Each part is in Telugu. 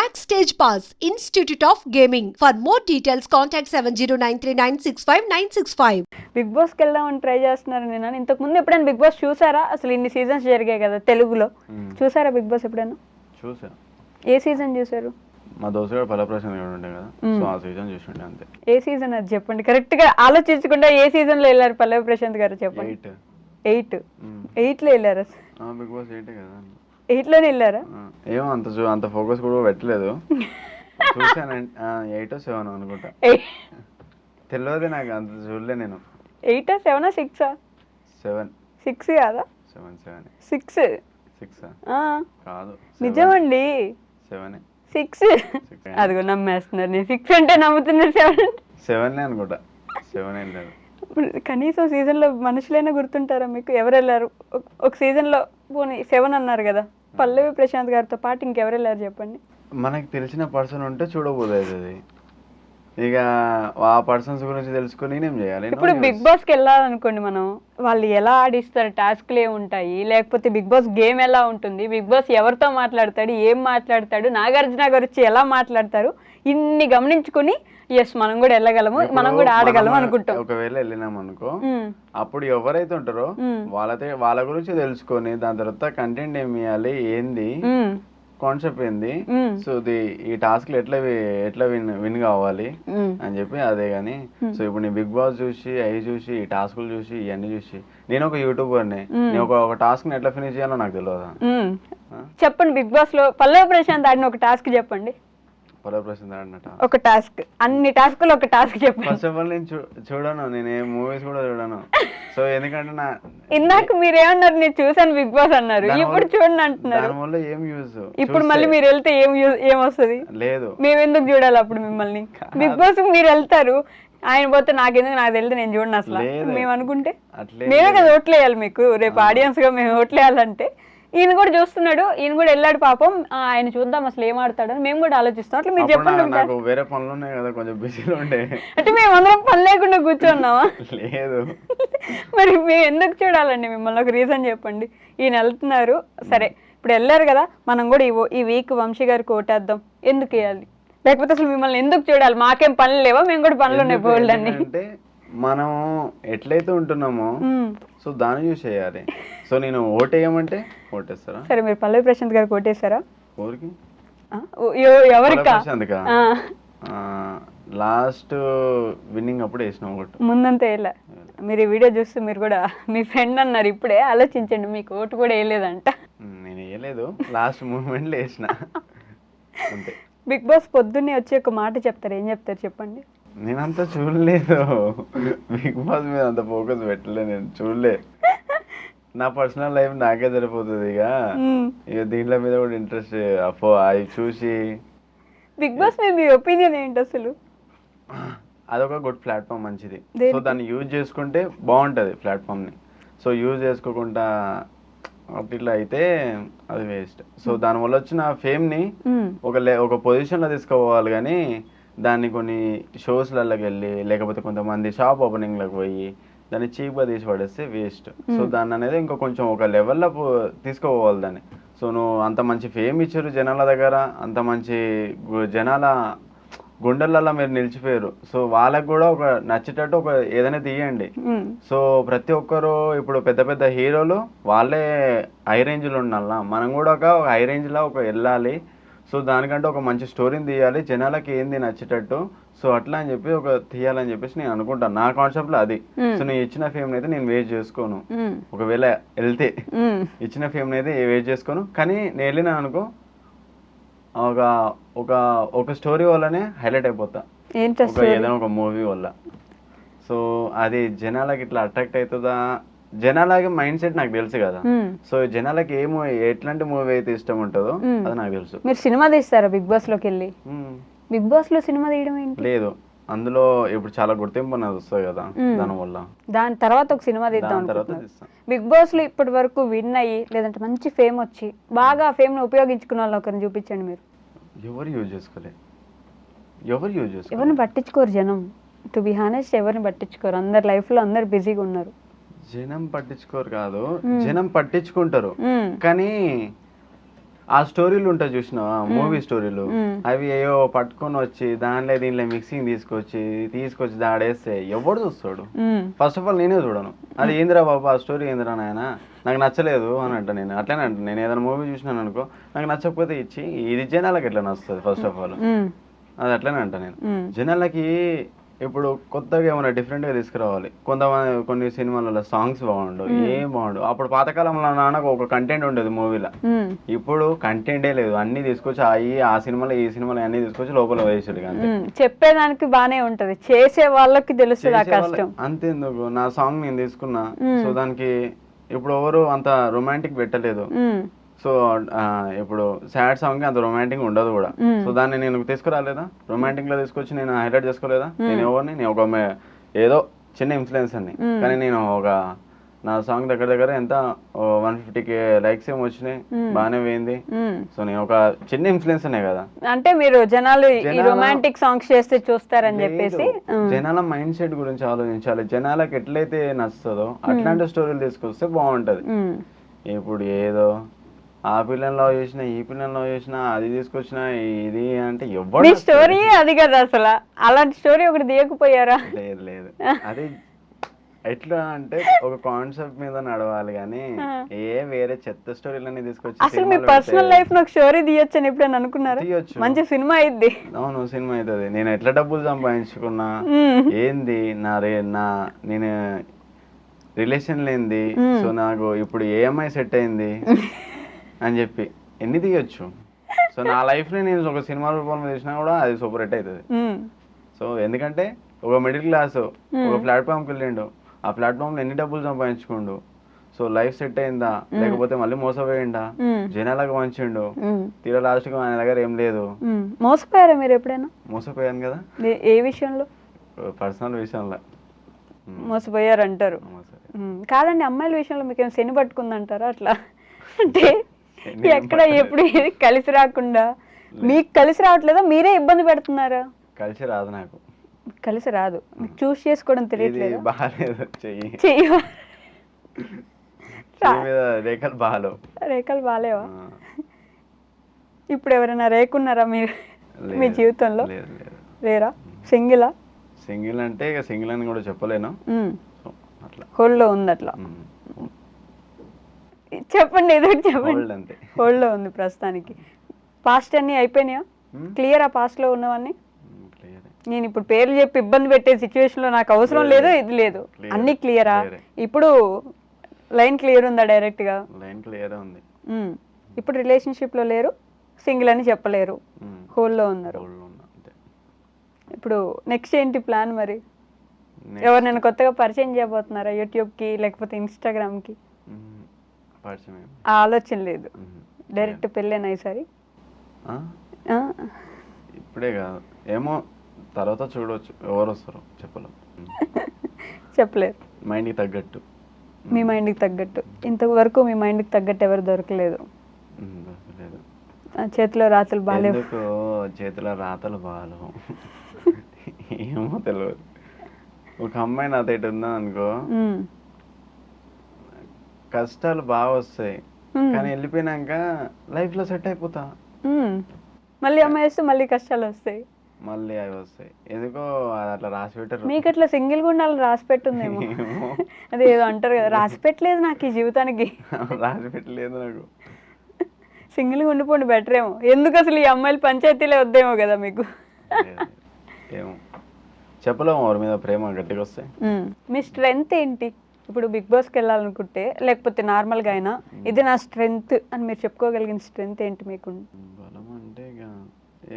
Backstage Pass, Institute of Gaming. For more details, contact 709396596. Bigg బాస్కి వెళ్దామని ట్రై చేస్తున్నారు నేను ఇంతకు ముందు ఎప్పుడైనా బిగ్ బాస్ చూసారా? అసలు ఇన్ని సీజన్స్ జరిగాయి కదా తెలుగులో. చూసారా బిగ్ బాస్ ఎప్పుడైనా? చూసా. ఏ సీజన్ చూసారు? మా దోస్తు గారు పలప్రసన్న గారు ఉండే కదా. సో ఆ సీజన్ చూసిండే అంతే. ఏ సీజన్ అది చెప్పండి? కరెక్ట్గా ఆలోచించకుండా ఏ సీజన్లో వెళ్ళారు పల్లవి ప్రశాంత్ గారు చెప్పండి? ఎయిట్ ఎయిట్ ఎయిట్లో వెళ్ళారు? బిగ్ బాస్ ఎయిటే కదా. ఎయిట్లోనే వెళ్ళారా ఏమో అంత అంత ఫోకస్ కూడా పెట్టలేదు. చూసానంటే ఎయిట్ సెవెన్ అనుకుంటా. తెలియదు నాకు అంత చూడలే నేను. ఎయిటా సెవెనా సిక్సా? సెవెన్. సిక్స్ కాదా? Seven seven. సిక్స్. సిక్స్? కాదు. నిజమండి. సెవెన్. సిక్స్. అదిగో నమ్మేస్తున్నారు నేను. సిక్స్ అంటే నమ్ముతున్నారు సెవెన్. సెవెన్ అనుకుంటా. సెవెన్ ఇప్పుడు కనీసం సీజన్లో మనుషులైనా గుర్తుంటారా మీకు? ఎవరు వెళ్ళారు ఒక- ఒక సీజన్లో పోనీ సెవెన్ అన్నారు కదా. పల్లవి ప్రశాంత్ గారితో పాటు ఇంకెవరు వెళ్ళారు చెప్పండి? మనకి తెలిసిన పర్సన్ ఉంటే చూడబోదు అవుతుంది ఇక ఆ పర్సన్స్ గురించి తెలుసుకొని నేనేం చేయాలి? ఇప్పుడు బిగ్ బాస్కి వెళ్ళాలనుకోండి మనం వాళ్ళు ఎలా ఆడిస్తారు టాస్క్లు ఏముంటాయి లేకపోతే బిగ్ బాస్ గేమ్ ఎలా ఉంటుంది బిగ్ బాస్ ఎవరితో మాట్లాడతాడు ఏం మాట్లాడతాడు నాగార్జున గారు వచ్చి ఎలా మాట్లాడతారు ఇన్ని గమనించుకుని ఎస్ మనం కూడా వెళ్ళగలము మనం కూడా ఆడగలము అనుకుంటాం. ఒకవేళ వెళ్ళినాం అనుకో ఉమ్, అప్పుడు ఎవరైతే ఉంటారో మ్మ్. వాళ్ళతో వాళ్ళ గురించి తెలుసుకొని దాని తర్వాత కంటెంట్ ఏమి ఇవ్వాలి ఏంది కాన్సెప్ట్ ఏంది ఉమ్, సో ఇది ఈ టాస్క్లు ఎట్లా ఎట్లా విన్ విన్ కావాలి. అని చెప్పి అదే కానీ సో ఇప్పుడు నేను బిగ్ బాస్ చూసి అవి చూసి ఈ టాస్కులు చూసి ఇవన్నీ చూసి నేను ఒక యూట్యూబర్ని నేను ఒక ఒక టాస్క్ని ఎట్లా ఫినిష్ చేయాలో నాకు తెలియదా. చెప్పండి బిగ్ బాస్లో పల్లవి ప్రశాంత్ ఆడిన ఒక టాస్క్ చెప్పండి. ఒక టాస్క్ అన్ని టాస్క్లు ఒక టాస్క్ చెప్పండి ఫస్ట్ ఆఫ్ ఆల్ నేను చూడను నేను ఏ మూవీస్ కూడా చూడను. సో ఎందుకంటే నా ఇందాక మీరు ఏమన్నారు నేను చూసాను బిగ్ బాస్ అన్నారు. ఇప్పుడు చూడండి అంటున్నారు. దానివల్ల ఏం యూజ్ ఇప్పుడు మళ్ళీ మీరు వెళ్తే ఏం యూజ్ ఏం వస్తుంది? లేదు. మేము ఎందుకు చూడాలి అప్పుడు మిమ్మల్ని? బిగ్ బాస్ మీరు వెళ్తారు ఆయన పోతే నాకెందుకు నాకు తెలియదు నేను చూడను అసలు. మేము అనుకుంటే మేమే కదా ఓట్లు వేయాలి మీకు. రేపు ఆడియన్స్గా మేము ఓట్లు వేయాలంటే ఈయన కూడా చూస్తున్నాడు ఈయన కూడా వెళ్ళాడు పాపం. ఆయన చూద్దాం అసలు ఏం ఆడతాడు అని మేము కూడా ఆలోచిస్తాం. అట్లా మీరు చెప్పండి నాకు వేరే పనులు ఉన్నాయి కదా కొంచెం బిజీలో ఉండే. అంటే మేము అందరం పని లేకుండా కూర్చున్నావా లేదు. మరి మేము ఎందుకు చూడాలండి మిమ్మల్ని ఒక రీజన్ చెప్పండి. ఈయన వెళ్తున్నారు. సరే ఇప్పుడు వెళ్ళారు కదా మనం కూడా ఈ ఈ వీక్ వంశీ గారికి ఓటేద్దాం ఎందుకు వేయాలి? లేకపోతే అసలు మిమ్మల్ని ఎందుకు చూడాలి? మాకేం పనులు లేవా? మేము కూడా పనులు ఉన్నాయి బోల్డ్ అన్ని. మనం ఎట్లయితే ఉంటున్నామో. సో దాన్ని చూసి చేయాలి. సో నేను ఓటేయమంటే ఓటేస్తారా? సరే మీరు పల్లవి ప్రశాంత్ గారికి ఓటేశారా ఊరికి ఆ? ఓ- ఎవ- ఎవరికా? లాస్ట్ విన్నింగ్ అప్పుడు వేసిన ఒకటి ముందంతా వేయలే. మీరు ఈ వీడియో చూస్తే మీరు కూడా మీ ఫ్రెండ్ అన్నారు ఇప్పుడే ఆలోచించండి మీకు ఓటు కూడా వేయలేదంట. నేను వేయలేదు. లాస్ట్ మూమెంట్లో వేసిన. బిగ్ బాస్ పొద్దున్నే వచ్చి ఒక మాట చెప్తారు ఏం చెప్తారు చెప్పండి? నేనంతా చూడలేదు. బిగ్ బాస్ మీద అంత ఫోకస్ పెట్టలే నేను చూడలే. నా పర్సనల్ లైఫ్ నాకే సరిపోతుంది ఇక. ఇక దీంట్లో మీద కూడా ఇంట్రెస్ట్ అఫో అవి చూసి. బిగ్ బాస్ మీద మీ ఒపీనియన్ ఏంటి అసలు? అదొక గుడ్ ప్లాట్ఫామ్ మంచిది? సో దాన్ని యూజ్ చేసుకుంటే బాగుంటుంది ప్లాట్ఫామ్ని. సో యూజ్ చేసుకోకుండా అట్లా ఇట్లా అయితే అది వేస్ట్. సో దానివల్ల వచ్చిన ఫేమ్ని. ఒక లే ఒక పొజిషన్లో తీసుకోవాలి కానీ దాన్ని కొన్ని షోస్లలోకి వెళ్ళి లేకపోతే కొంతమంది షాప్ ఓపెనింగ్లకు పోయి దాన్ని చీప్గా తీసి పడేస్తే వేస్ట్. సో దాన్ని అనేది ఇంకా కొంచెం ఒక లెవెల్లో తీసుకోవాలి దాన్ని. సో నువ్వు అంత మంచి ఫేమ్ ఇచ్చారు జనాల దగ్గర అంత మంచి జనాల గుండెలలో మీరు నిలిచిపోయారు. సో వాళ్ళకు కూడా ఒక నచ్చేటట్టు ఒక ఏదైనా తీయండి. సో ప్రతి ఒక్కరు ఇప్పుడు పెద్ద పెద్ద హీరోలు వాళ్ళే హై రేంజ్లో ఉండాల మనం కూడా ఒక హై రేంజ్లో ఒక వెళ్ళాలి. సో దానికంటే ఒక మంచి స్టోరీని తీయాలి. జనాలకి ఏంది నచ్చేటట్టు? సో అట్లా అని చెప్పి ఒక తీయాలని చెప్పేసి నేను అనుకుంటాను. నా కాన్సెప్ట్లో అది. Hmm. సో నేను ఇచ్చిన ఫేమ్ అయితే నేను వేస్ట్ చేసుకోను. ఒకవేళ వెళ్తే. ఇచ్చిన ఫేమ్ అయితే వేస్ట్ చేసుకోను. కానీ నేను వెళ్ళినా అనుకో ఒక ఒక ఒక స్టోరీ వల్లనే హైలైట్ అయిపోతా. ఏదైనా ఒక మూవీ వల్ల. సో అది జనాలకి ఇట్లా అట్రాక్ట్ అవుతుందా? జనాలకి మైండ్ సెట్ నాకు తెలుసు కదా. సో జనాలకి ఏ మూవీ ఎట్లాంటి మూవీ అయితే ఇష్టం ఉంటుందో. అది నాకు తెలుసు. మీరు సినిమా తీస్తారా బిగ్ బాస్లోకి వెళ్ళి. బిగ్ బాస్లో సినిమా తీయడం ఏంటి? లేదు. అందులో ఇప్పుడు చాలా గుర్తింపు అనేది వస్తుంది కదా మ్మ్. దానివల్ల దాని తర్వాత ఒక సినిమా తీద్దాం దాని బిగ్ బాస్లో ఇప్పటి వరకు విన్ అయ్యి లేదంటే మంచి ఫేమ్ వచ్చి బాగా ఫేమ్ని ఉపయోగించుకున్న వాళ్ళు ఒకరిని చూపించండి మీరు. ఎవరు యూజ్ చేసుకోలే? ఎవరు యూజ్ చేసుకోలే? ఎవరిని పట్టించుకోరు జనం. టు బి హానెస్ట్ ఎవరిని పట్టించుకోరు. అందరి లైఫ్లో అందరు బిజీగా ఉన్నారు. జనం పట్టించుకోరు కాదు. జనం పట్టించుకుంటారు. కానీ ఆ స్టోరీలు ఉంటాయి చూసినావా? మూవీ స్టోరీలు. అవి ఏవో పట్టుకొని వచ్చి దానిలో దీనిలో మిక్సింగ్ తీసుకొచ్చి తీసుకొచ్చి దాడేస్తే ఎవడు చూస్తాడు. ఫస్ట్ ఆఫ్ ఆల్ నేనే చూడను. అది ఏందిరా బాబు ఆ స్టోరీ ఏందిరా నాయన? నాకు నచ్చలేదు అని అంట నేను. అట్లనే అంట. నేను ఏదైనా మూవీ చూసినాను అనుకో నాకు నచ్చకపోతే ఇచ్చి ఇది జనాలకు ఎట్లా నచ్చుతుంది ఫస్ట్ ఆఫ్ ఆల్. అది అట్లనే అంట నేను. జనాలకి ఇప్పుడు కొత్తగా ఏమైనా different గా తీసుకురావాలి. కొంతమంది కొన్ని సినిమాలలో సాంగ్స్ బాగుండు ఏం బాగుండు అప్పుడు పాతకాలంలో నాన్నకు ఒక కంటెంట్ ఉండేది మూవీలో. ఇప్పుడు కంటెంటే లేదు. అన్ని తీసుకొచ్చి అవి ఆ సినిమాలో ఈ సినిమాలో అన్ని తీసుకొచ్చి లోపల వేసాడు మ్మ్. చెప్పేదానికి బానే ఉంటది. చేసే వాళ్ళకి తెలుస్తుంది అంతేందుకు? నా సాంగ్ నేను తీసుకున్నా. సో దానికి ఇప్పుడు ఎవరు అంత రొమాంటిక్ పెట్టలేదు. సో ఇప్పుడు సాడ్ సాంగ్ అంత రొమాంటిక్ ఉండదు కూడా. సో దాన్ని నేను తీసుకురాలేదా? రొమాంటిక్లో తీసుకొచ్చి నేను హైలైట్ చేసుకోలేదా? నేను ఎవరిని? నేను ఒక ఏదో చిన్న ఇన్ఫ్లుయెన్స్ అని మ్మ్. కానీ నేను ఒక నా సాంగ్ దగ్గర దగ్గర ఎంత వన్ ఫిఫ్టీకి లైక్స్ ఏమి వచ్చినాయి. బాగానే పోయింది. సో నేను ఒక చిన్న ఇన్ఫ్లుయెన్స్ అనే కదా. అంటే మీరు జనాలు రొమాంటిక్ సాంగ్స్ చేస్తే చూస్తారని చెప్పేసి. జనాల మైండ్ సెట్ గురించి ఆలోచించాలి. జనాలకు ఎట్లయితే నచ్చుతుందో అట్లాంటి స్టోరీలు తీసుకొస్తే బాగుంటది. ఇప్పుడు ఏదో ఆ పిల్లని లవ్ చేసిన ఈ పిల్లని లవ్ చేసిన అది తీసుకొచ్చిన ఇది అంటే మీ నచ్చుతాడు? స్టోరీ అది కదా అసలు. అలాంటి స్టోరీ ఒకటి తీయకపోయారా? లేదు లేదు. అది ఎట్లా అంటే ఒక కాన్సెప్ట్ మీద నడవాలి కానీ ఏ వేరే చెత్త స్టోరీలన్నీ తీసుకొచ్చి అసలు మీ పర్సనల్ లైఫ్ నాకు స్టోరీ తీయొచ్చు అని ఎప్పుడైనా అనుకున్నారా? తీయొచ్చు. మంచి సినిమా అయింది. అవును సినిమా అవుతుంది నేను ఎట్లా డబ్బులు సంపాదించుకున్నా ఏంది నా రే నా నేను రిలేషన్ లేనిది సో నాకు ఇప్పుడు ఏఎంఐ సెట్ అయింది. అని చెప్పి. ఎన్ని తీయొచ్చు? సో నా లైఫ్ని నేను ఒక సినిమా రూపంలో తీసినా కూడా అది సూపర్ హిట్ అవుతుంది సో ఎందుకంటే ఒక మిడిల్ క్లాస్ ఒక ప్లాట్ఫామ్కి వెళ్ళిండు. ఆ ప్లాట్ఫామ్లో ఎన్ని డబ్బులు సంపాదించుకోండు? సో లైఫ్ సెట్ అయిందా? లేకపోతే మళ్ళీ మోసపోయిండా జనాలకు మంచిండు తీరా లాస్ట్కి ఆయన దగ్గర ఏం లేదు. మోసపోయారా మీరు ఎప్పుడైనా? మోసపోయాను కదా. ఏ- విషయంలో? పర్సనల్ విషయంలో. మోసపోయారు అంటారు. కాదండి అమ్మాయిల విషయంలో మీకు ఏం శని పట్టుకుందంటారా అట్లా? అంటే ఎక్కడ ఎప్పుడు కలిసి రాకుండా? మీకు కలిసి రావట్లేదా? మీరే ఇబ్బంది పెడుతున్నారా? కలిసి రాదు నాకు. కలిసి రాదు. చూస్ చేసుకోవడం ఇది తెలియట్లేదా? బాగాలేదు చెయ్యి. రేఖలు బాగాలేవు రేఖలు బాలేవా? ఆ, ఇప్పుడు ఎవరైనా రేకున్నారా మీరు? మీ జీవితంలో? లేరా? సింగిలా? సింగిల్ అంటే ఇక సింగిల్ అని కూడా చెప్పలేను. హోల్డ్లో ఉంది అట్లా. చెప్పండి ఏదో చెప్పండి. హోల్డ్లో ఉంది ప్రస్తుతానికి. పాస్ట్ అన్నీ అయిపోయినాయా? Hmm. క్లియర్ ఆ పాస్ట్లో ఉన్నవన్నీ? క్లియర్ నేను ఇప్పుడు పేర్లు చెప్పి ఇబ్బంది పెట్టే సిచ్యువేషన్లో నాకు అవసరం లేదు ఇది లేదు. అన్నీ క్లియరా. ఇప్పుడు లైన్ క్లియర్ ఉందా డైరెక్ట్గా? లైన్ క్లియర్ ఉంది. ఇప్పుడు రిలేషన్షిప్లో లేరు సింగిల్ అని చెప్పలేరు. హోల్లో ఉన్నారు. హోల్డ్ ఉన్నా అంతే. ఇప్పుడు నెక్స్ట్ ఏంటి ప్లాన్ మరి? Next, ఎవరినైనా కొత్తగా పరిచయం చేయబోతున్నారా? యూట్యూబ్కి లేకపోతే ఇన్స్టాగ్రామ్కి ఆ ఆలోచన లేదు. డైరెక్ట్ పెళ్ళేనా ఈసారి? ఇప్పుడే కాదు. ఏమో తర్వాత చూడవచ్చు ఎవరు వస్తారో చెప్పలేం. చెప్పలేరు మైండ్కి తగ్గట్టు. మీ మైండ్కి తగ్గట్టు. ఇంతవరకు మీ మైండ్కి తగ్గట్టు ఎవరు దొరకలేదు. చేతిలో రాతలు బాగాలేవు చేతిలో రాతలు బాగాలేవు ఏమో తెలియదు ఒక అమ్మాయి నాతో ఇటు ఉందా అనుకో. కష్టాలు బాగా వస్తాయి. కానీ వెళ్ళిపోయినాక లైఫ్లో సెట్ అయిపోతా. మళ్ళీ అమ్మాయి వేస్తే మళ్ళీ కష్టాలు వస్తాయి. మళ్ళీ అవి వస్తాయి. ఎందుకో అది అట్లా రాసి పెట్టరు. మీకు అట్లా సింగిల్ ఉండాలని రాసి పెట్టుందేమో. అదే ఏదో అంటారు కదా రాసి పెట్టలేదు నాకు ఈ జీవితానికి. రాసి పెట్టలేదు నాకు. సింగిల్గా ఉండిపోండి బెటర్ ఏమో. ఎందుకు అసలు ఈ అమ్మాయిలు పంచాయతీలే వద్దేమో కదా మీకు. ఏమో. చెప్పలేము ఎవరి మీద ప్రేమ గట్టిగా వస్తాయి. మీ స్ట్రెంగ్త్ ఏంటి? ఇప్పుడు బిగ్ బాస్కి వెళ్ళాలనుకుంటే లేకపోతే నార్మల్గా అయినా ఇది నా స్ట్రెంగ్త్ అని మీరు చెప్పుకోగలిగిన స్ట్రెంగ్త్ ఏంటి మీకు? బలం అంటే ఇక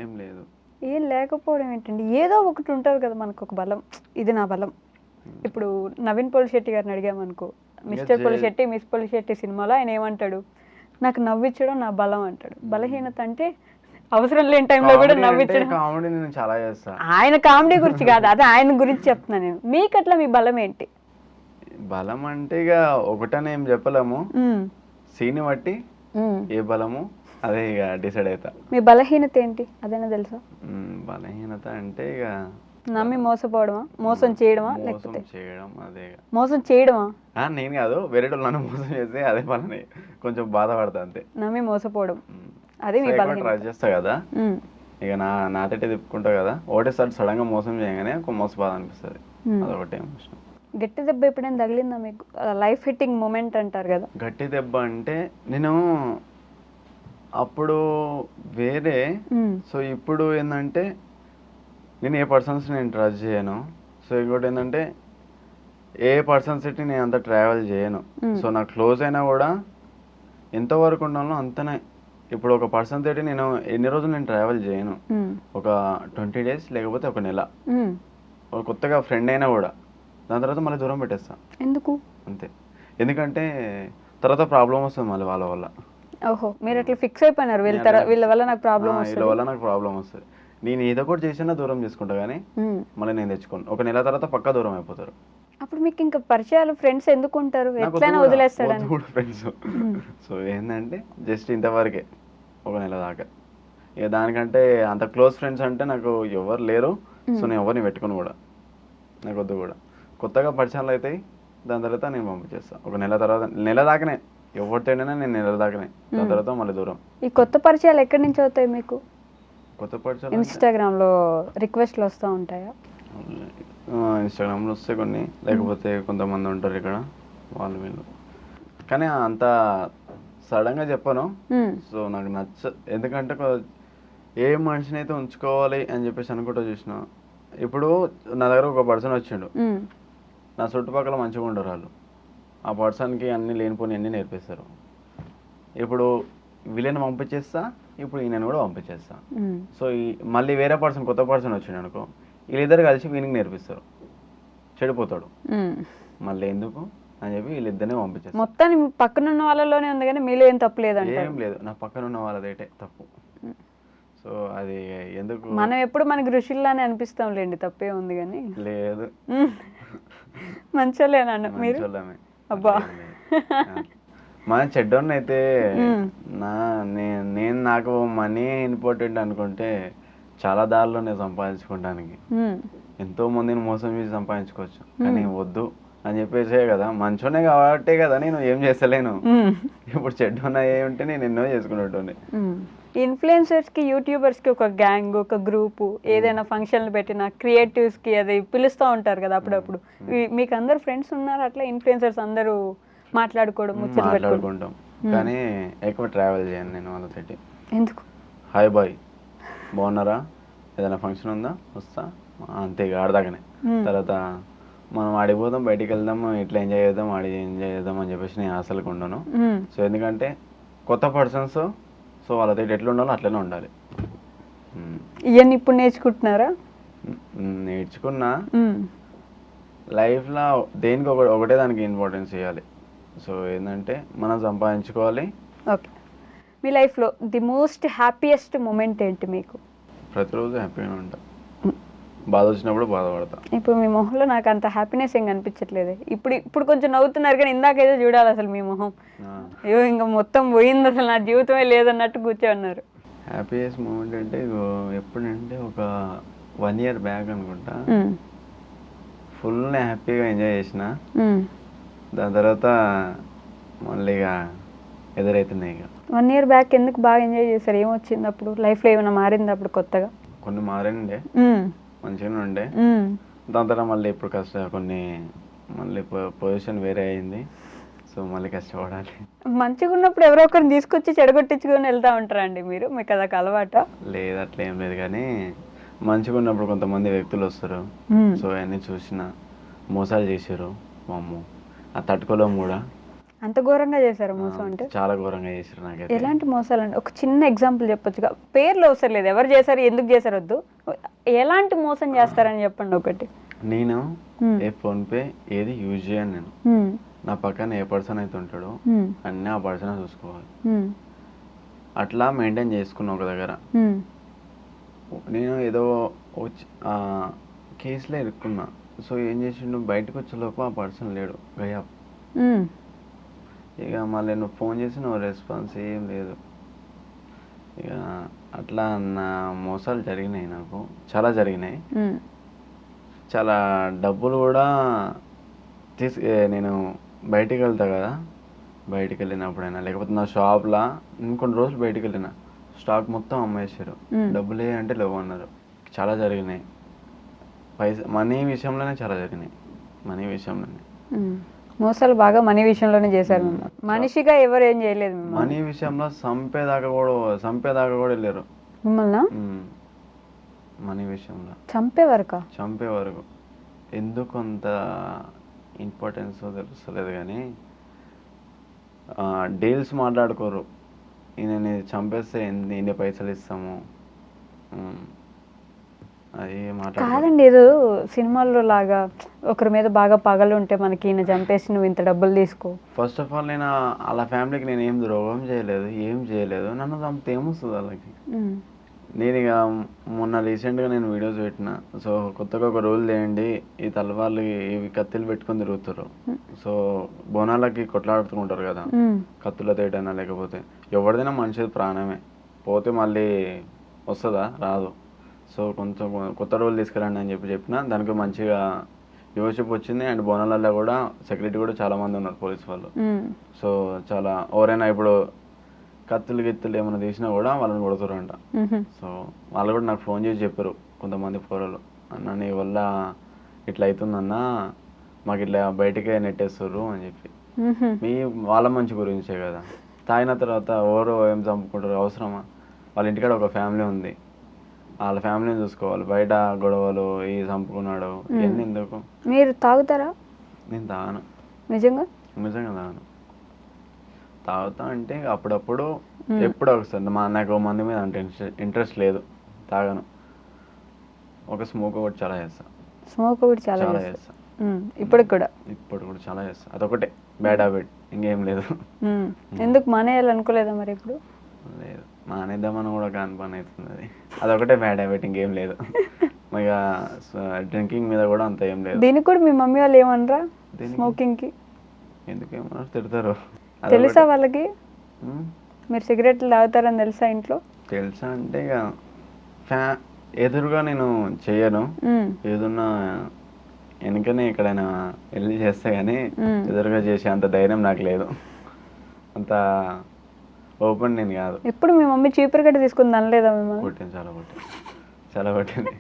ఏం లేదు. ఏం లేకపోవడం ఏంటండి? ఏదో ఒకటి ఉంటుంది కదా మనకు ఒక బలం. ఇది నా బలం. ఇప్పుడు నవీన్ పోలిశెట్టి గారిని అడిగామనుకో మిస్టర్ పోలిశెట్టి మిస్ పోలిశెట్టి సినిమాలో ఆయన ఏమంటాడు? నాకు నవ్వించడం నా బలం అంటాడు. బలహీనత అంటే అవసరం లేని టైంలో కూడా నవ్వించడం కామెడీ నేను చాలా చేస్తా. ఆయన కామెడీ గురించి కాదు అదే ఆయన గురించి చెప్తున్నాను నేను. మీకు అట్లా మీ బలం ఏంటి? బలం అంటే ఇక ఒకటని ఏం చెప్పలేము. సీని బట్టి. ఏ బలము అదే ఇక డిసైడ్ అవుతా మీ బలహీనత ఏంటి? అదేనా తెలుసా? బలహీనత అంటే ఇక నమ్మి మోసపోవడమా? మోసం చేయడమా? లేకపోతే చేయడం అదే. మోసం చేయడమా? నేను కాదు వేరే వాళ్ళు నన్ను మోసం చేస్తే అదే పని కొంచెం బాధపడతా అంతే. నమ్మి మోసపోవడం. అది మీ ట్రై బలహీనత. చేస్తా కదా. ఇక నా నాతోటి తిప్పుకుంటా కదా. ఒకటేసారి సడన్గా మోసం చేయగానే ఒక మోస బాధ అనిపిస్తుంది. అదొకటి ఎమోషన్ గట్టి దెబ్బ ఎప్పుడైనా తగిలిందా మీకు? లైఫ్ హిట్టింగ్ మూమెంట్ అంటారు కదా. గట్టి దెబ్బ అంటే నేను అప్పుడు వేరే. సో ఇప్పుడు ఏంటంటే నేను ఏ పర్సన్స్ నేను ట్రస్ట్ చేయను. సో ఇంకోటి ఏంటంటే ఏ పర్సన్స్ తోటి నేను అంత ట్రావెల్ చేయను. సో నాకు క్లోజ్ అయినా కూడా ఎంతవరకు ఉండాలో అంతనే. ఇప్పుడు ఒక పర్సన్ తోటి నేను ఎన్ని రోజులు నేను ట్రావెల్ చేయను? ఒక ట్వంటీ డేస్ లేకపోతే ఒక నెల. కొత్తగా ఫ్రెండ్ అయినా కూడా. దాని తర్వాత మళ్ళీ దూరం పెట్టేస్తా. ఎందుకు? అంతే. ఎందుకంటే తర్వాత ప్రాబ్లం వస్తుంది మళ్ళీ వాళ్ళ వల్ల. ఓహో మీరు అట్లా ఫిక్స్ అయిపోయినారు. వీళ్ళ తర వీళ్ళ వల్ల నాకు ప్రాబ్లం ఆ, వీళ్ళ వస్తుంది వల్ల నాకు ప్రాబ్లం వస్తుంది. నేను ఏదో ఒకటి చేసినా దూరం చేసుకుంటా కానీ. మళ్ళీ నేను తెచ్చుకోను. ఒక నెల తర్వాత పక్కా దూరం అయిపోతారు. అప్పుడు మీకు ఇంకా పరిచయాలు ఫ్రెండ్స్ ఎందుకు ఉంటారు? నాకు ఎట్లయినా వద్దు కూడా, వదిలేస్తాడని వద్దు కూడా ఫ్రెండ్స్ సో ఏంటంటే జస్ట్ ఇంతవరకే ఒక నెల దాకా. ఇక దానికంటే అంత క్లోజ్ ఫ్రెండ్స్ అంటే నాకు ఎవరు లేరు. సో నేను ఎవరిని పెట్టుకుని కూడా. నాకు వద్దు కూడా. కొత్తగా పరిచయాలు అవుతాయి దాని తర్వాత నేను పంపించేస్తాను ఒక నెల తర్వాత నెల దాకానే. ఎవరితోనైనా నేను నెల దాకానే. దాని తర్వాత మళ్ళీ దూరం. ఈ కొత్త పరిచయాలు ఎక్కడి నుంచి అవుతాయి మీకు? కొత్త పరిచయాలు ఇన్స్టాగ్రామ్లో రిక్వెస్ట్లు వస్తూ ఉంటాయా? ఇన్స్టాగ్రామ్లో వస్తే కొన్ని. లేకపోతే కొంతమంది ఉంటారు ఇక్కడ వాళ్ళు వీళ్ళు. కానీ అంత సడన్గా చెప్పను. సో నాకు నచ్చ ఎందుకంటే ఏ మనిషిని అయితే ఉంచుకోవాలి అని చెప్పేసి అనుకుంటూ చూసిన. ఇప్పుడు నా దగ్గర ఒక పర్సన్ వచ్చిండు. నా చుట్టుపక్కల మంచిగా ఉండరు వాళ్ళు ఆ పర్సన్కి అన్ని లేనిపోని అన్ని నేర్పిస్తారు ఇప్పుడు వీళ్ళని పంపించేస్తా ఇప్పుడు ఈయనని కూడా పంపించేస్తా. సో ఈ మళ్ళీ వేరే పర్సన్ కొత్త పర్సన్ వచ్చిండు అనుకో వీళ్ళిద్దరు కలిసి వీనికి నేర్పిస్తారు. చెడిపోతాడు. మళ్ళీ ఎందుకు? అని చెప్పి వీళ్ళిద్దరిని పంపించేస్తారు మొత్తాన్ని పక్కన ఉన్న వాళ్ళలోనే ఉంది కానీ మీలో ఏం తప్పు లేదంటారు? ఏం లేదు. నా పక్కన ఉన్న వాళ్ళదైతే తప్పు. సో అది ఎందుకు? మనం ఎప్పుడు మనకి ఋషుల్లానే అనిపిస్తాంలేండి తప్పే ఉంది కానీ. లేదు. మంచోళ్ళేనా మీరు? మంచోళ్ళమే. అబ్బా. మన చెడ్డోన్ని అయితే. నా నేను నాకు మనీ ఇంపార్టెంట్ అనుకుంటే చాలా దారిలో నేను సంపాదించుకోవడానికి ఎంతో మందిని మోసం చేసి సంపాదించుకోవచ్చు. కానీ వద్దు అని చెప్పేసే కదా. మంచోనే కాబట్టే కదా నేను ఏం చేస్తలేను. ఇప్పుడు చెడ్డోన్న ఏ ఉంటే నేను ఎన్నో చేసుకునేటోని ఉమ్. ఇన్ఫ్లుయెన్సర్స్కి యూట్యూబర్స్కి ఒక గ్యాంగ్ ఒక గ్రూపు ఏదైనా ఫంక్షన్లు పెట్టినా క్రియేటివ్స్కి అది పిలుస్తూ ఉంటారు కదా అప్పుడప్పుడు. ఈ- మీకు అందరు ఫ్రెండ్స్ ఉన్నారు అట్లా? ఇన్ఫ్లుయెన్సర్స్ అందరూ మాట్లాడుకోవడం మాట్లాడుకుంటాం. కానీ ఎక్కువ ట్రావెల్ చేయను నేను వాళ్ళతోటి. ఎందుకు? Hi bye. బాగున్నారా? ఏదైనా ఫంక్షన్ ఉందా? వస్తా. అంతే ఆడదాకానే. తర్వాత మనం ఆడిపోదాం బయటికి వెళ్దాం ఇట్లా ఎంజాయ్ చేద్దాం ఆడి ఎంజాయ్ చేద్దాం అని చెప్పేసి నేను అసలు ఉండను సో ఎందుకంటే కొత్త పర్సన్స్ సో వాళ్ళతో ఎట్లా ఉండాలో అట్లనే ఉండాలి. ఇవన్నీ ఇప్పుడు నేర్చుకుంటున్నారా. నేర్చుకున్నా. లైఫ్లో దేనికి ఒక ఒకటే దానికి ఇంపార్టెన్స్ ఇవ్వాలి సో ఏంటంటే మనం సంపాదించుకోవాలి. ఓకే. మీ లైఫ్లో ది మోస్ట్ హ్యాపీయెస్ట్ మూమెంట్ ఏంటి మీకు? ప్రతిరోజు హ్యాపీగా ఉంటా. బాధ వచ్చినప్పుడు బాధపడతా. ఇప్పుడు మీ మొహంలో నాకు అంత హ్యాపీనెస్ ఏం కనిపించట్లేదు. ఇప్పుడు ఇప్పుడు కొంచెం నవ్వుతున్నారు కానీ ఇందాకైతే చూడాలి అసలు మీ మొహం. అయ్యో ఇంకా మొత్తం పోయింది అసలు నా జీవితమే లేదన్నట్టు కూర్చోన్నారు. హ్యాపీయెస్ట్ మూమెంట్ అంటే ఎప్పుడంటే ఒక వన్ ఇయర్ బ్యాక్ అనుకుంటా. ఫుల్ హ్యాపీగా ఎంజాయ్ చేసిన. దాని తర్వాత మళ్ళీ ఇక ఎదురైతున్నాయి ఇక వన్ ఇయర్ బ్యాక్ ఎందుకు బాగా ఎంజాయ్ చేశారు? ఏమొచ్చింది అప్పుడు? లైఫ్లో ఏమైనా మారింది అప్పుడు కొత్తగా? కొన్ని మారిండే ఉమ్, మంచిగానే ఉండే. దాని తర్వాత మళ్ళీ ఇప్పుడు కష్ట కొన్ని మళ్ళీ పొజిషన్ వేరే అయింది. సో మళ్ళీ కష్టపడాలి. మంచిగా ఉన్నప్పుడు ఎవరో ఒకరిని తీసుకొచ్చి చెడగొట్టించుకొని వెళ్తా ఉంటారండి మీరు? మీకు అదొక అలవాట? లేదు అట్లా ఏం లేదు కానీ మంచిగా ఉన్నప్పుడు కొంతమంది వ్యక్తులు వస్తారు. సో అవన్నీ చూసిన మోసాలు చేశారు. మా అమ్మ ఆ తట్టుకోలేము కూడా. అంత ఘోరంగా చేశారు మోసం అంటే? చాలా ఘోరంగా చేశారు నాకైతే. ఎలాంటి మోసాలు అండి ఒక చిన్న ఎగ్జాంపుల్ చెప్పొచ్చుగా. పేర్లు అవసరం లేదు. ఎవరు చేశారు ఎందుకు చేశారు వద్దు. ఎలాంటి మోసం చేస్తారని చెప్పండి ఒకటి. నేను. ఏ ఫోన్ పే ఏది యూజ్ చేయను నేను. నా పక్కన ఏ పర్సన్ అయితే ఉంటాడో అన్నీ ఆ పర్సన్ చూసుకోవాలి. అట్లా మెయింటైన్ చేసుకున్నా ఒక దగ్గర. నేను ఏదో కేసులో ఇరుక్కున్నా. సో ఏం చేసిండు? బయటకు వచ్చేలోపు ఆ పర్సన్ లేడు. గయా ఇక మళ్ళీ నువ్వు ఫోన్ చేసి నువ్వు రెస్పాన్స్ ఏం లేదు. ఇక అట్లా నా మోసాలు జరిగినాయి నాకు. చాలా జరిగినాయి. చాలా డబ్బులు కూడా తీసు నేను బయటికి వెళ్తా కదా. బయటికి వెళ్ళినప్పుడైనా లేకపోతే నా షాప్లో నేను కొన్ని రోజులు బయటికి వెళ్ళిన స్టాక్ మొత్తం అమ్మేసారు మ్మ్. డబ్బులే అంటే లేవు అన్నారు. చాలా జరిగినాయి. పైసా మనీ విషయంలోనే చాలా జరిగినాయి. మనీ విషయంలోనే. మోసాలు బాగా మనీ విషయంలోనే చేశారు. మనిషిగా ఎవరు ఏం చేయలేదు మనీ విషయంలో చంపేదాకా కూడా చంపేదాకా కూడా వెళ్ళారు. మిమ్మల్ని? మ్మ్. మనీ విషయంలో. చంపే వరకా చంపే వరకు ఎందుకు అంత ఇంపార్టెన్స్ తెలుస్తలేదు కానీ డీల్స్ మాట్లాడుకోరు. ఈయనని చంపేస్తే ఎన్ని పైసలు ఇస్తాము? కాదండి ఏదో సినిమాల్లో లాగా ఒకరి మీద బాగా పగలు ఉంటే మనకి ఈయన చంపేసి నువ్వు ఇంత డబ్బులు తీసుకో. ఫస్ట్ ఆఫ్ ఆల్ నేను వాళ్ళ ఫ్యామిలీకి నేను ఏం ద్రోహం చేయలేదు ఏం చేయలేదు. నన్ను చంపితే ఏమొస్తుంది వాళ్ళకి. నేను ఇక మొన్న రీసెంట్గా నేను వీడియోస్ పెట్టిన. సో కొత్తగా ఒక రూల్ చేయండి ఈ తలవాళ్ళు ఇవి కత్తిలు పెట్టుకొని తిరుగుతారు సో బోనాలకి కొట్లాడుతుంటారు కదా. కత్తుల తేటైనా లేకపోతే. ఎవరిదైనా మనిషి ప్రాణమే. పోతే మళ్ళీ వస్తుందా? రాదు. సో కొంచెం కొత్త రూల్ తీసుకురండి అని చెప్పి చెప్పిన దానికి మంచిగా యువషిప్ వచ్చింది. అండ్ బోనాలలో కూడా సెక్యూరిటీ కూడా చాలా మంది ఉన్నారు పోలీస్ వాళ్ళు. సో చాలా ఎవరైనా ఇప్పుడు కత్తులు గిత్తులు ఏమైనా తీసినా కూడా వాళ్ళని కొడుతారంట. సో వాళ్ళు కూడా నాకు ఫోన్ చేసి చెప్పారు కొంతమంది పోరలు అన్న నీ వల్ల ఇట్లా అవుతుందన్న మాకు ఇట్లా బయటకే నెట్టేస్తారు అని చెప్పి. మీ వాళ్ళ మంచి గురించే కదా. తాగిన తర్వాత ఎవరు ఏం చంపుకుంటారు అవసరమా? వాళ్ళ ఇంటికాడ ఒక ఫ్యామిలీ ఉంది. వాళ్ళ ఫ్యామిలీని చూసుకోవాలి. బయట గొడవలు ఈ చంపుకున్నాడు ఇవన్నీ ఎందుకు? మీరు తాగుతారా? నేను తాగను. నిజంగా? నిజంగా తాగను. తాగుతా అంటే అప్పుడప్పుడు ఎప్పుడో ఒకసారి. మా నాకు మంది మీద అంత ఇంట్రెస్ట్ లేదు. తాగను. ఒక స్మోక్ ఒకటి చాలా చేస్తా. స్మోక్ ఒకటి చాలా. చేస్తా. ఇప్పటికి కూడా? ఇప్పుడు కూడా చాలా చేస్తా. అదొకటే. బ్యాడ్ హ్యాబిట్ ఇంకేం లేదు. ఎందుకు? మానేయాలనుకోలేదా మరి ఇప్పుడు? లేదు. మానేద్దామని కూడా కాని పని అవుతుంది అది. అదొకటే బ్యాడ్ హ్యాబిట్ ఇంకేం లేదు. ఇక డ్రింకింగ్ మీద కూడా అంత ఏం లేదు. దీనికి కూడా మీ మమ్మీ వాళ్ళు ఏమనరా? స్మోకింగ్కి ఎందుకేమో తిడతారు. తెలుసా వాళ్ళకి? మీరు సిగరెట్లు తాగుతారని తెలుసా ఇంట్లో? తెలుసా అంటే ఇక ఫ్యా ఎదురుగా నేను చెయ్యను ఉమ్. ఏదన్నా వెనకనే ఎక్కడైనా వెళ్ళి చేస్తే కానీ. ఎదురుగా చేసే అంత ధైర్యం నాకు లేదు. అంత ఓపెన్ నేను కాదు. ఎప్పుడు మీ మమ్మీ చీపురు గడ్డ తీసుకుంది అనలేదా మిమ్మల్ని? కొట్టింది చాలా కొట్టింది. చాలా కొట్టింది.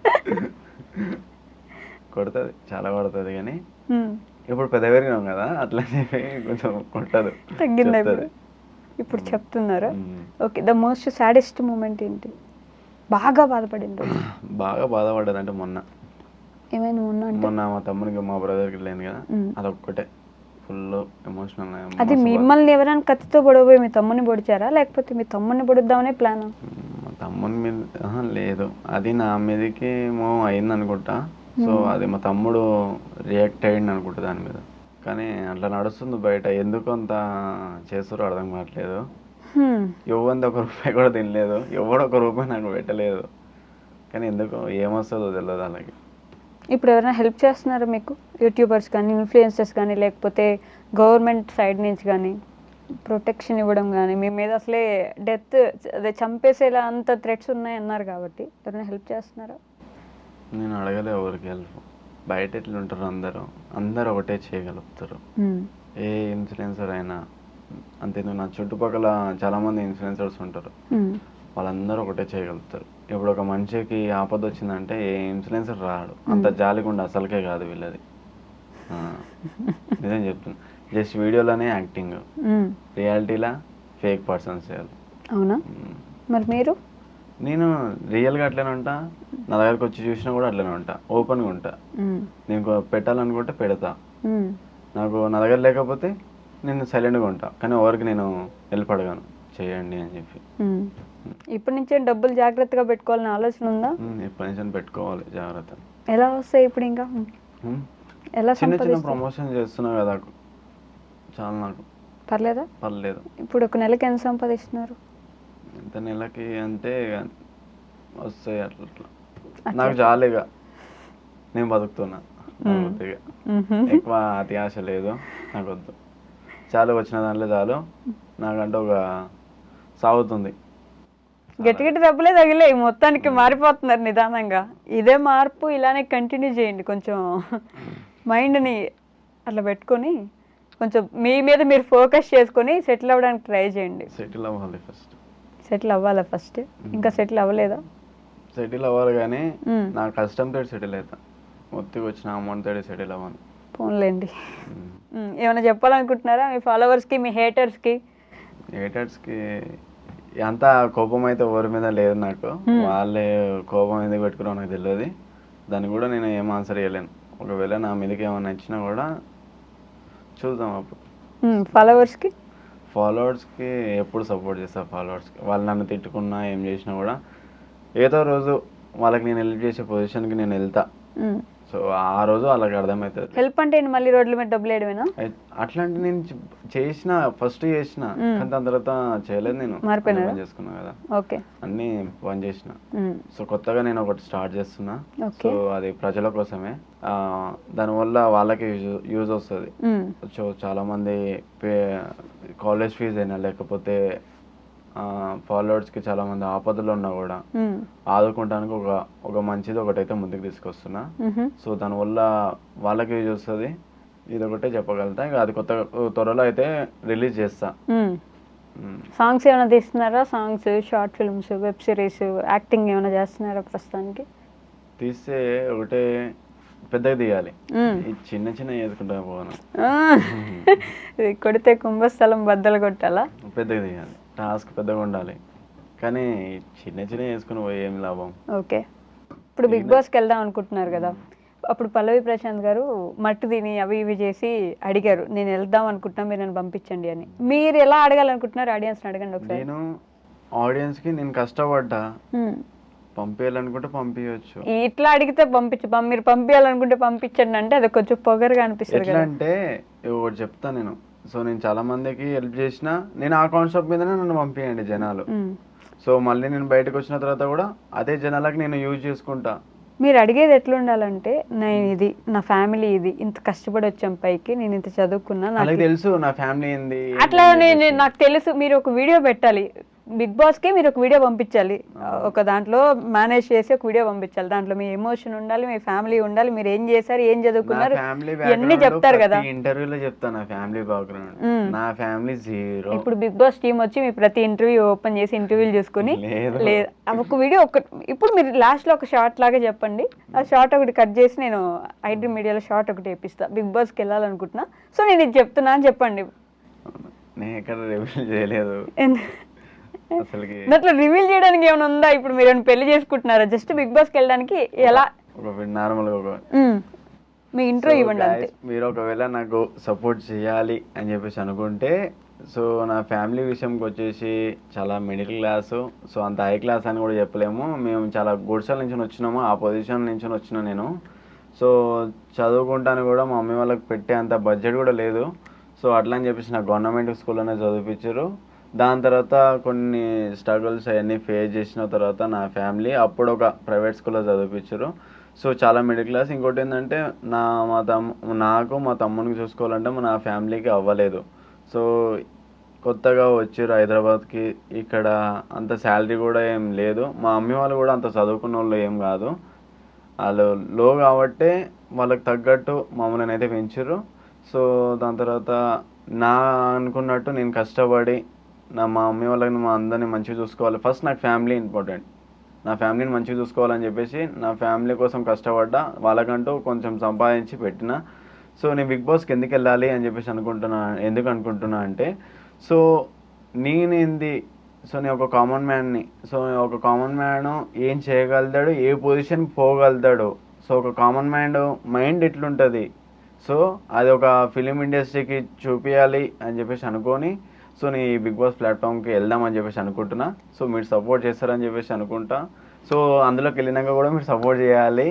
కొడుతుంది చాలా కొడుతుంది కానీ. ఇప్పుడు పెద్ద పెరిగినాం కదా అట్లా చెప్పి కొంచెం కొట్టదు తగ్గిందా. ఇప్పుడు? ఇప్పుడు చెప్తున్నారా. Okay the most saddest moment ఏంటి? బాగా బాధపడింది. బాగా బాధపడ్డది అంటే మొన్న ఏమైనా అంటే? మొన్న మా తమ్మునికి మా బ్రదర్కి లేను కదా. అదొక్కటే. ఫుల్ ఎమోషనల్ అది మిమ్మల్ని ఎవరైనా కత్తితో పొడవబోయి మీ తమ్ముని పొడిచారా? లేకపోతే మీ తమ్ముని పొడుద్దామనే ప్లాన్? మా తమ్ముని మీద లేదు. అది నా మీదకి ఏమో అయింది అనుకుంటా సో అది మా తమ్ముడు రియాక్ట్ అయ్యింది అనుకుంటా దాని మీద. కానీ అట్లా నడుస్తుంది బయట. ఎందుకు అంత చేస్తారో అర్థం కావట్లేదు. ఎవరిది ఒక రూపాయి కూడా తినలేదు. ఎవడు ఒక రూపాయి నాకు పెట్టలేదు. కానీ ఎందుకు ఏమొస్తుందో తెలియదు వాళ్ళకి. ఇప్పుడు ఎవరైనా హెల్ప్ చేస్తున్నారా మీకు? యూట్యూబర్స్ కానీ ఇన్ఫ్లుయెన్సర్స్ కానీ లేకపోతే గవర్నమెంట్ సైడ్ నుంచి కానీ ప్రొటెక్షన్ ఇవ్వడం కానీ మీ మీద అసలే డెత్ అదే చంపేసేలా అంత థ్రెట్స్ ఉన్నాయి అన్నారు కాబట్టి ఎవరైనా హెల్ప్ చేస్తున్నారా? నేను అడగలే ఎవరికి హెల్ప్ బయట ఎట్లా ఉంటారు అందరూ అందరూ ఒకటే చేయగలుగుతారు. ఏ ఇన్ఫ్లుయెన్సర్ అయినా అంతేందుకు నా చుట్టుపక్కల చాలామంది ఇన్ఫ్లుయెన్సర్స్ ఉంటారు. వాళ్ళందరూ ఒకటే చేయగలుగుతారు. ఇప్పుడు ఒక మనిషికి ఆపద వచ్చిందంటే ఏ ఇన్ఫ్లుయెన్సర్ రాడు. అంత జాలిగుండ అసలుకే కాదు వీళ్ళది. ఆ, నిజం చెప్తున్నా. జస్ట్ వీడియోలోనే యాక్టింగ్. రియాలిటీలా ఫేక్ పర్సన్స్ చేయాలి. అవునా. మరి మీరు? నేను రియల్గా అట్లనే ఉంటా. నా దగ్గరకు వచ్చి చూసినా కూడా అట్లనే ఉంటా. ఓపెన్గా ఉంటా. మ్మ్. నేను కొ- పెట్టాలనుకుంటే పెడతా. మ్మ్. నాకు నా దగ్గర లేకపోతే నేను సైలెంట్గా ఉంటా. కానీ ఎవరికి నేను హెల్ప్ అడగాను. చేయండి అని చెప్పి. ఇప్పటి నుంచే డబ్బులు జాగ్రత్తగా పెట్టుకోవాలని ఆలోచన ఉందా? ఉమ్, ఎప్పటి నుంచి పెట్టుకోవాలి జాగ్రత్త. ఎలా వస్తాయి ఇప్పుడు ఇంకా. ఎలా చిన్న చిన్న ప్రమోషన్ చేస్తున్నా కదా చాలా నాకు. పర్లేదా? పర్లేదు. ఇప్పుడు ఒక నెలకి ఎంత సంపాదిస్తున్నారు? ఎంత నెలకి అంటే వస్తాయి అట్లా. నాకు చాలుగా నేను బతుకుతున్నా. ఎక్కువ అతి ఆశ లేదు. నాకు వద్దు. చాలు వచ్చిన దాంట్లో చాలు. నాకంటే ఒక సాగుతుంది. గట్టి గట్టి డబ్బులే తగిలే మొత్తానికి మారిపోతున్నారు నిదానంగా. ఇదే మార్పు ఇలానే కంటిన్యూ చేయండి కొంచెం మైండ్ని అట్లా పెట్టుకొని కొంచెం మీ మీద మీరు ఫోకస్ చేసుకొని సెటిల్ అవ్వడానికి ట్రై చేయండి. సెటిల్ అవ్వాలి ఫస్ట్ సెటిల్ అవ్వాలా ఫస్ట్ ఇంకా సెటిల్ అవ్వలేదా? సెటిల్ అవ్వాలి కానీ. నా కష్టంతో సెటిల్ అవుతా మొత్తికి వచ్చిన అమౌంట్ తోటి సెటిల్ అవ్వను. ఫోన్లేండి మ్మ్. మ్మ్. ఏమైనా చెప్పాలనుకుంటున్నారా మీ ఫాలోవర్స్కి మీ హేటర్స్కి హేటర్స్కి అంత కోపం అయితే ఎవరి మీద లేదు నాకు. వాళ్ళే కోపం ఎందుకు పెట్టుకున్నారో నాకు తెలియదు దాన్ని కూడా నేను ఏం ఆన్సర్ చేయలేను ఒకవేళ నా మీదకి ఏమైనా నచ్చినా కూడా చూద్దాం అప్పుడు. ఫాలోవర్స్కి? ఫాలోవర్స్కి ఎప్పుడు సపోర్ట్ చేస్తా ఫాలోవర్స్కి. వాళ్ళు నన్ను తిట్టుకున్నా ఏం చేసినా కూడా ఏదో రోజు వాళ్ళకి నేను హెల్ప్ చేసే పొజిషన్కి నేను వెళ్తా. సో ఆ రోజు వాళ్ళకి అర్థమవుతుంది. హెల్ప్ అంటే మళ్ళీ రోడ్ల మీద డబ్బులు వేయడమేనా? అట్లాంటి నేను చేసిన ఫస్ట్ చేసిన. కానీ దాని తర్వాత చేయలేదు నేను. బంద్ చేసుకున్నా కదా. ఓకే. అన్నీ బంద్ చేసిన. సో కొత్తగా నేను ఒకటి స్టార్ట్ చేస్తున్నా. సో అది ప్రజల కోసమే. ఆ, దానివల్ల వాళ్ళకి యూజ్ వస్తుంది. సో చాలా మంది కాలేజ్ ఫీజు అయినా లేకపోతే ఫాలోవర్స్కి చాలా మంది ఆపదలు ఉన్నా కూడా. ఆదుకుంటానికి ఒక ఒక మంచిది ఒకటైతే ముందుకు తీసుకొస్తున్నా. సో దానివల్ల వాళ్ళకి యూజ్ వస్తుంది ఇది ఒకటే చెప్పగలుగుతా. ఇంకా అది కొత్త త్వరలో అయితే రిలీజ్ చేస్తా. సాంగ్స్ ఏమైనా తీస్తున్నారా? Songs short films web series acting ఏమైనా చేస్తున్నారా ప్రస్తుతానికి? తీస్తే ఒకటే పెద్దగా తీయాలి. చిన్న చిన్న చేసుకుంటా పోను. కొడితే కుంభస్థలం బద్దలు కొట్టాలా? పెద్దగా తీయాలి. టాస్క్ పెద్దగా ఉండాలి. కానీ చిన్న చిన్న చేసుకుని పోయి ఏం లాభం? ఓకే. ఇప్పుడు బిగ్ బాస్కి వెళ్దాం అనుకుంటున్నారు కదా. అప్పుడు పల్లవి ప్రశాంత్ గారు మట్టి తిని అవి ఇవి చేసి అడిగారు నేను వెళ్దాం అనుకుంటున్నా మీరు నన్ను పంపించండి అని. మీరు ఎలా అడగాలనుకుంటున్నారు? ఆడియన్స్ని అడగండి ఒకసారి. నేను ఆడియన్స్కి నేను కష్టపడ్డా. పంపించాలనుకుంటే పంపించవచ్చు ఇట్లా అడిగితే పంపించు మీరు పంపించాలనుకుంటే పంపించండి అంటే అది కొంచెం పొగరుగా అనిపిస్తుంది అంటే ఒకటి చెప్తా నేను. సో నేను చాలా మందికి హెల్ప్ చేసిన నేను ఆ కాన్సెప్ట్ మీదనే నన్ను పంపించండి జనాలు. సో మళ్ళీ నేను బయటకు వచ్చిన తర్వాత కూడా అదే జనాలకి నేను యూజ్ చేసుకుంటా. మీరు అడిగేది ఎట్లా ఉండాలంటే నేను ఇది నా ఫ్యామిలీ ఇది ఇంత కష్టపడి వచ్చాం పైకి నేను ఇంత చదువుకున్నా నాకు తెలుసు నా ఫ్యామిలీ ఏంది అట్లా నేను- నాకు తెలుసు మీరు ఒక వీడియో పెట్టాలి. బిగ్ బాస్కి మీరు ఒక వీడియో పంపించాలి. ఒక దాంట్లో మేనేజ్ చేసి ఒక వీడియో పంపించాలి. దాంట్లో మీ ఎమోషన్ ఉండాలి మీ ఫ్యామిలీ ఉండాలి మీరు ఏం చేశారు ఏం చదువుకున్నారు ఇవన్నీ చెప్తారు కదా. ఇంటర్వ్యూలో చెప్తా నా ఫ్యామిలీ బ్యాక్గ్రౌండ్. నా ఫ్యామిలీ జీరో. ఇప్పుడు బిగ్ బాస్ టీం వచ్చి మీ ప్రతి ఇంటర్వ్యూ ఓపెన్ చేసి ఇంటర్వ్యూలు చూసుకుని లేదు. ఒక వీడియో ఒక ఇప్పుడు మీరు లాస్ట్లో ఒక షార్ట్ లాగా చెప్పండి. ఆ షార్ట్ ఒకటి కట్ చేసి నేను ఐటీ మీడియాలో షార్ట్ ఒకటి వేపిస్తా. బిగ్ బాస్కి వెళ్ళాలనుకుంటున్నా. సో నేను ఇది చెప్తున్నా అని చెప్పండి. నేను ఎక్కడ రివీల్ చేయలేదు. దాంట్లో రివీల్ చేయడానికి ఏమైనా ఉందా? ఇప్పుడు మీరు పెళ్ళి చేసుకుంటున్నారా? జస్ట్ బిగ్ బాస్కి వెళ్ళడానికి ఎలా? నార్మల్. మీ ఇంట్రో ఇవ్వండి అంతే. మీరు ఒకవేళ నాకు సపోర్ట్ చేయాలి అని చెప్పేసి అనుకుంటే సో నా ఫ్యామిలీ విషయంకి వచ్చేసి చాలా మిడిల్ క్లాస్ సో అంత హై క్లాస్ అని కూడా చెప్పలేము. మేము చాలా గుడిసెల నుంచి వచ్చినాము ఆ పొజిషన్ నుంచి వచ్చిన నేను. సో చదువుకుంటాను కూడా మా మమ్మీ వాళ్ళకి పెట్టే అంత బడ్జెట్ కూడా లేదు. సో అట్లా అని చెప్పేసి నాకు గవర్నమెంట్ స్కూల్లోనే చదివించారు దాని తర్వాత కొన్ని స్ట్రగుల్స్ అవన్నీ ఫేస్ చేసిన తర్వాత నా ఫ్యామిలీ అప్పుడు ఒక ప్రైవేట్ స్కూల్లో చదివించారు సో చాలా మిడిల్ క్లాస్ ఇంకోటి ఏంటంటే నా మా తమ్ము నాకు మా తమ్మునికి చూసుకోవాలంటే నా ఫ్యామిలీకి అవ్వలేదు. సో కొత్తగా వచ్చారు హైదరాబాద్కి. ఇక్కడ అంత శాలరీ కూడా ఏం లేదు. మా మమ్మీ వాళ్ళు కూడా అంత చదువుకున్న వాళ్ళు ఏం కాదు. వాళ్ళు లో కాబట్టే వాళ్ళకి తగ్గట్టు మమ్మల్ని అయితే పెంచారు. సో దాని తర్వాత నా అనుకున్నట్టు నేను కష్టపడి నా మా మమ్మీ వాళ్ళని మా అందరిని మంచిగా చూసుకోవాలి. ఫస్ట్ నాకు ఫ్యామిలీ ఇంపార్టెంట్ నా ఫ్యామిలీని మంచిగా చూసుకోవాలని చెప్పేసి నా ఫ్యామిలీ కోసం కష్టపడ్డా వాళ్ళకంటూ కొంచెం సంపాదించి పెట్టిన. సో నేను బిగ్ బాస్కి ఎందుకు వెళ్ళాలి అని చెప్పేసి అనుకుంటున్నా ఎందుకు అనుకుంటున్నా అంటే సో నేనేంది సో నేను ఒక కామన్ మ్యాన్ని సో ఒక కామన్ మ్యాన్ ఏం చేయగలుగుతాడు ఏ పొజిషన్కి పోగలుగుతాడు సో ఒక కామన్ మ్యాన్ మైండ్ ఎట్లుంటుంది? సో అది ఒక ఫిలిం ఇండస్ట్రీకి చూపించాలి అని చెప్పేసి అనుకొని సో నేను ఈ బిగ్ బాస్ ప్లాట్ఫామ్కి వెళ్దామని చెప్పేసి అనుకుంటున్నా. సో మీరు సపోర్ట్ చేస్తారని చెప్పేసి అనుకుంటా. సో అందులోకి వెళ్ళినాక కూడా మీరు సపోర్ట్ చేయాలి.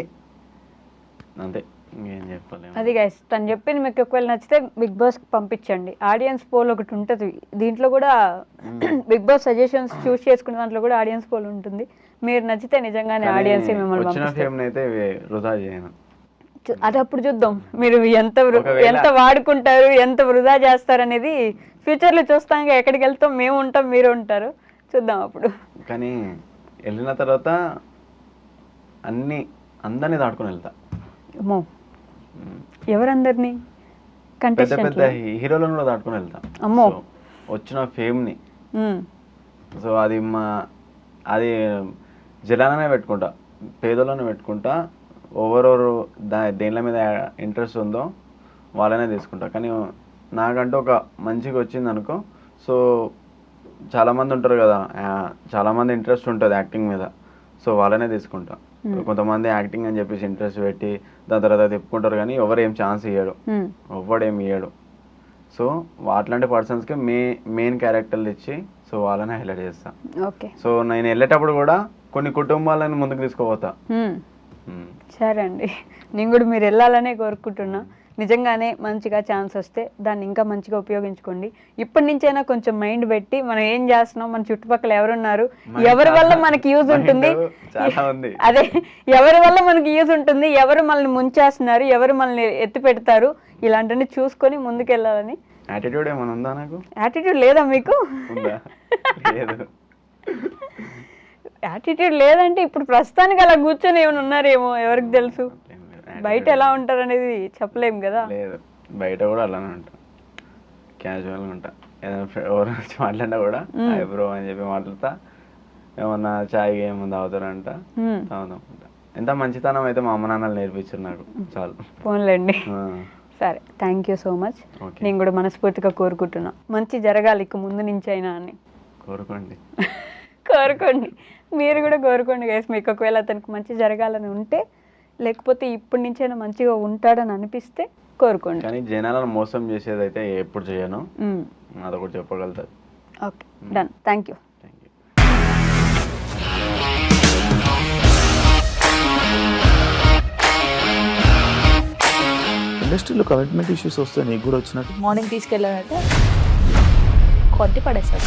అంతే. ఇంకేం చెప్పలేము. అది గైస్ తను చెప్పింది మీకు ఒకవేళ నచ్చితే బిగ్ బాస్ పంపించండి. ఆడియన్స్ పోల్ ఒకటి ఉంటుంది. దీంట్లో కూడా బిగ్ బాస్ సజెషన్స్ చూస్ చేసుకునే దాంట్లో కూడా ఆడియన్స్ పోల్ ఉంటుంది. మీరు నచ్చితే నిజంగానే ఆడియన్స్ మిమ్మల్ని వచ్చిన పంపిస్తారు ఫేమ్ అయితే వృధా చేయను. అది అప్పుడు చూద్దాం. మీరు ఎంత ఎంత వాడుకుంటారు ఎంత వృధా చేస్తారు అనేది ఫ్యూచర్లో చూస్తాం ఎక్కడికి వెళ్తాం మేము ఉంటాం మీరు ఉంటారు. చూద్దాం అప్పుడు. కానీ వెళ్ళిన తర్వాత అన్ని అందరినీ దాటుకొని వెళ్తా. ఎవరందరినీ? పెద్ద పెద్ద హీరోలను కూడా దాటుకొని వెళ్తా. అమ్మో. వచ్చిన ఫేమ్ని. సో అది మా అది జనాలనే పెట్టుకుంటా పేదలోనే పెట్టుకుంటా ఓవరోవర్ దా దేనిల మీద ఇంట్రెస్ట్ ఉందో వాళ్ళనే తీసుకుంటా. కానీ నాకంటూ ఒక మంచిగా వచ్చింది అనుకో సో చాలామంది ఉంటారు కదా చాలామంది ఇంట్రెస్ట్ ఉంటుంది యాక్టింగ్ మీద. సో వాళ్ళనే తీసుకుంటా. కొంతమంది యాక్టింగ్ అని చెప్పేసి ఇంట్రెస్ట్ పెట్టి దాని తర్వాత తిప్పుకుంటారు కానీ ఎవరు ఏం ఛాన్స్ ఇయ్యడు. మ్మ్. ఎవ్వడేం ఇయ్యడు. సో అట్లాంటి పర్సన్స్కి మే మెయిన్ క్యారెక్టర్లు ఇచ్చి సో వాళ్ళని హైలైట్ చేస్తా. సో నేను వెళ్ళేటప్పుడు కూడా కొన్ని కుటుంబాలను ముందుకు తీసుకుపోతా. సరే అండి నేను కూడా మీరు వెళ్ళాలనే కోరుకుంటున్నా. నిజంగానే మంచిగా ఛాన్స్ వస్తే దాన్ని ఇంకా మంచిగా ఉపయోగించుకోండి. ఇప్పటి నుంచైనా కొంచెం మైండ్ పెట్టి మనం ఏం చేస్తున్నాం మన చుట్టుపక్కల ఎవరున్నారు ఎవరి వల్ల మనకి యూజ్ ఉంటుంది. అదే ఎవరి వల్ల మనకి యూజ్ ఉంటుంది ఎవరు మనల్ని ముంచేస్తున్నారు ఎవరు మనల్ని ఎత్తి పెడతారు ఇలాంటివన్నీ చూసుకొని ముందుకెళ్ళాలని. యాటిట్యూడ్ ఏమైనా ఉందా నాకు? యాటిట్యూడ్ లేదా మీకు? లేదు. యాటిట్యూడ్ లేదంటే ఇప్పుడు ప్రస్తుతానికి అలా కూర్చొని ఏమైనా ఉన్నారేమో ఎవరికి తెలుసు. బయట ఎలా ఉంటారు అనేది చెప్పలేం కదా? లేదు బయట కూడా అలానే ఉంటా. క్యాజువల్గా ఉంటా. ఏదైనా ఎవరు వచ్చి మాట్లాడినా కూడా హాయ్ బ్రో అని చెప్పి మాట్లాడతా. ఏమన్నా చాయ్ ఏముంది తాగుతారంట. తాగుతాం ఎంత మంచితనం అయితే మా అమ్మ నాన్నలు నేర్పించారు నాకు. చాలు. ఫోన్లేండి సరే థ్యాంక్ యూ సో మచ్. నేను కూడా మనస్ఫూర్తిగా కోరుకుంటున్నా. మంచి జరగాలి ఇక ముందు నుంచి అయినా అని. కోరుకోండి. కోరుకోండి. మీరు కూడా కోరుకోండి గైస్ మీకు ఒకవేళ అతనికి మంచి జరగాలని ఉంటే లేకపోతే ఇప్పటి నుంచైనా మంచిగా ఉంటాడని అనిపిస్తే కోరుకోండి. కానీ జనాలను మోసం చేసేది అయితే ఎప్పుడు చేయను. మ్మ్. అదొకటి చెప్పగలుగుతుంది okay done thank you thank you ఇండస్ట్రీలో కమిట్మెంట్ ఇష్యూస్ వస్తే నీకు కూడా వచ్చినట్టు. మార్నింగ్ తీసుకెళ్ళాడంటే కొట్టి పడేశాడు.